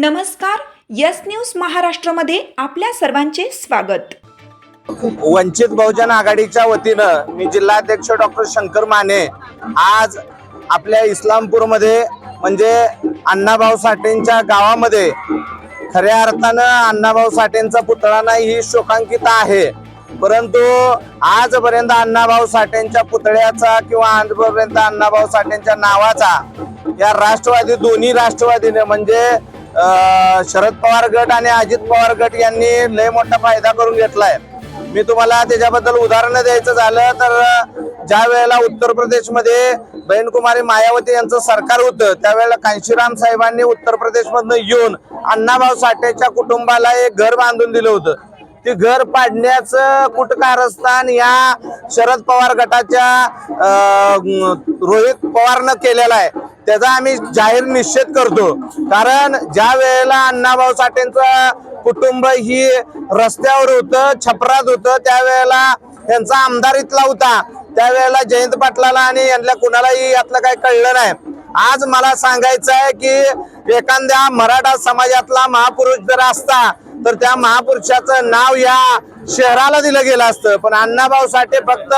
नमस्कार yes news महाराष्ट्रामध्ये आपल्या सर्वांचे स्वागत. वंचित बहुजन आघाडीच्या वतीनं मी जिल्हाध्यक्ष डॉक्टर शंकर माने आज आपल्या इस्लामपूरमध्ये म्हणजे अण्णाभाऊ साठेंच्या गावामध्ये खऱ्या अर्थानं अण्णाभाऊ साठेंचा पुतळा नाही ही शोकांकिता आहे. परंतु आजपर्यंत अण्णाभाऊ साठेंच्या पुतळ्याचा किंवा आजपर्यंत अण्णाभाऊ साठेंच्या नावाचा या राष्ट्रवादी दोन्ही राष्ट्रवादीने म्हणजे शरद पवार गट आणि अजित पवार गट यांनी लय मोठा फायदा करून घेतलाय. मी तुम्हाला त्याच्याबद्दल उदाहरण द्यायचं झालं तर ज्या वेळेला उत्तर प्रदेशमध्ये बहीणकुमारी मायावती यांचं सरकार होतं त्यावेळेला कांशीराम साहेबांनी उत्तर प्रदेशमधनं येऊन अण्णाभाऊ साठेच्या कुटुंबाला एक घर बांधून दिलं होतं. की घर पाडण्याचं कुटकारस्थान या शरद पवार गटाच्या रोहित पवारनं केलेलं आहे. त्याचा आम्ही जाहीर निषेध करतो. कारण ज्या वेळेला अण्णाभाऊ साठेंचं कुटुंब ही रस्त्यावर होतं छपरात होतं त्यावेळेला यांचा इथला होता. त्यावेळेला जयंत पाटलाला आणि यांना कुणालाही यातलं काही कळलं नाही. आज मला सांगायचं आहे की एखाद्या मराठा समाजातला महापुरुष जर असता तर त्या महापुरुषाचं नाव या शहराला दिलं गेलं असतं. पण अण्णाभाऊ साठे फक्त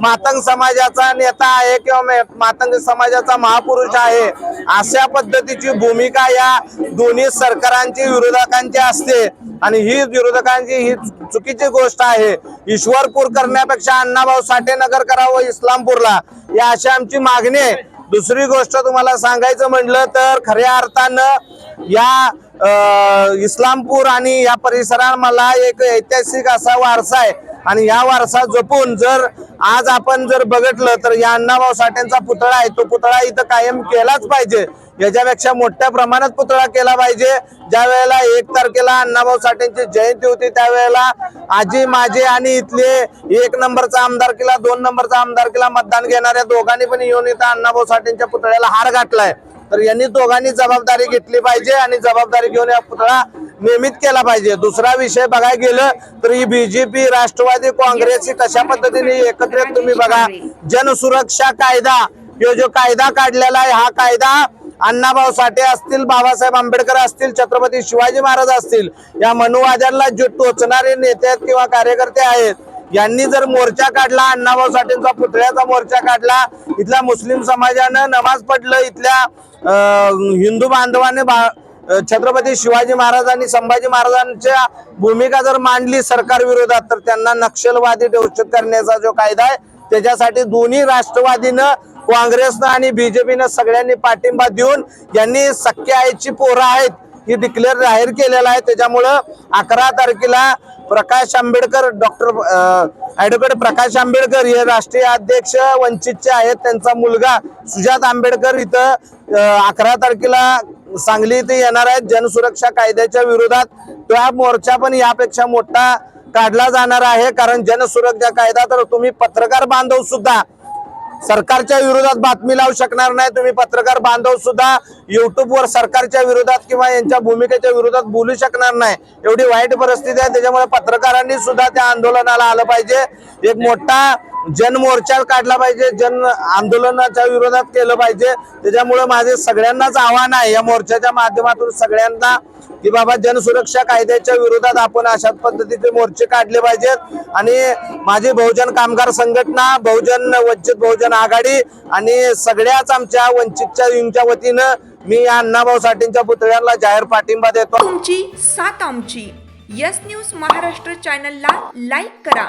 मातंग समाजाचा नेता आहे किंवा मातंग समाजाचा महापुरुष आहे अशा पद्धतीची भूमिका या दोन्ही सरकारांची विरोधकांची असते. आणि ही विरोधकांची ही चुकीची गोष्ट आहे. ईश्वरपूर करण्यापेक्षा अण्णाभाऊ साठे नगर करावं इस्लामपूरला या अशी आमची मागणी आहे. दुसरी गोष्ट तुम्हाला सांगायचं म्हटलं तर खऱ्या अर्थानं या इस्लामपूर आणि या परिसरात मला एक ऐतिहासिक असा वारसा आहे. आणि या वारसा जपून जर आज आपण जर बघितलं तर या अण्णाभाऊ साठेंचा पुतळा आहे. तो पुतळा इथं कायम केलाच पाहिजे. याच्यापेक्षा मोठ्या प्रमाणात पुतळा केला पाहिजे. ज्या वेळेला एक तारखेला अण्णाभाऊ साठेंची जयंती होती त्यावेळेला आजी माझे आणि इथले एक नंबरचा आमदारकीला दोन नंबरचा आमदारकीला मतदान घेणाऱ्या दोघांनी पण येऊन इथं अण्णाभाऊ साठेंच्या पुतळ्याला हार घातलाय. तर यांनी दोघांनी जबाबदारी घेतली पाहिजे आणि जबाबदारी घेऊन या पुतळा नियमित केला पाहिजे. दुसरा विषय बघायला गेलं तर ही बीजेपी राष्ट्रवादी काँग्रेसची कशा पद्धतीने एकत्रित तुम्ही बघा. जनसुरक्षा कायदा यो जो कायदा काढलेला आहे हा कायदा अण्णाभाऊ साठे असतील बाबासाहेब आंबेडकर असतील छत्रपती शिवाजी महाराज असतील या मनुवाद्यांना जे टोचणारे नेते आहेत किंवा कार्यकर्ते आहेत यांनी जर मोर्चा काढला अण्णाभाऊ साठेंचा पुतळ्याचा मोर्चा काढला इथल्या मुस्लिम समाजानं नमाज पडलं इथल्या हिंदू बांधवाने बा- छत्रपती शिवाजी महाराज आणि संभाजी महाराजांच्या भूमिका जर मांडली सरकार विरोधात तर त्यांना नक्षलवादी घोषित करण्याचा जो कायदा आहे त्याच्यासाठी दोन्ही राष्ट्रवादीनं काँग्रेसनं आणि बीजेपीनं सगळ्यांनी पाठिंबा देऊन यांनी सख्या आईची पोरं आहेत. ही डिक्लेअर जाहीर केलेला आहे. त्याच्यामुळं अकरा तारखेला प्रकाश आंबेडकर डॉक्टर ॲडव्होकेट प्रकाश आंबेडकर हे राष्ट्रीय अध्यक्ष वंचितचे आहेत. त्यांचा मुलगा सुजात आंबेडकर इथं अकरा तारखेला सांगली इथे येणार आहेत. जनसुरक्षा कायद्याच्या विरोधात त्या मोर्चा पण यापेक्षा मोठा काढला जाणार आहे. कारण जनसुरक्षा कायदा तर तुम्ही पत्रकार बांधव सुद्धा सरकारच्या विरोधात बातमी लावू शकणार नाही. तुम्ही पत्रकार बांधव सुद्धा युट्यूबवर सरकारच्या विरोधात किंवा यांच्या भूमिकेच्या विरोधात बोलू शकणार नाही. एवढी वाईट परिस्थिती आहे. त्याच्यामुळे पत्रकारांनी सुद्धा त्या आंदोलनाला आलं पाहिजे. एक मोठा जन मोर्चा काढला पाहिजे जन आंदोलनाच्या विरोधात केलं पाहिजे. त्याच्यामुळे माझे सगळ्यांनाच आव्हान आहे या मोर्चाच्या माध्यमातून सगळ्यांना की बाबा जनसुरक्षा कायद्याच्या विरोधात आपण अशा पद्धतीचे मोर्चे काढले पाहिजेत. आणि माझी बहुजन कामगार संघटना बहुजन वंचित बहुजन आघाडी आणि सगळ्याच आमच्या वंचितच्या युंच्या वतीनं मी या अण्णाभाऊ साठेंच्या पुतळ्याला जाहीर पाठिंबा देतो. तुमची सात आमची. यस न्यूज महाराष्ट्र चॅनलला लाईक करा.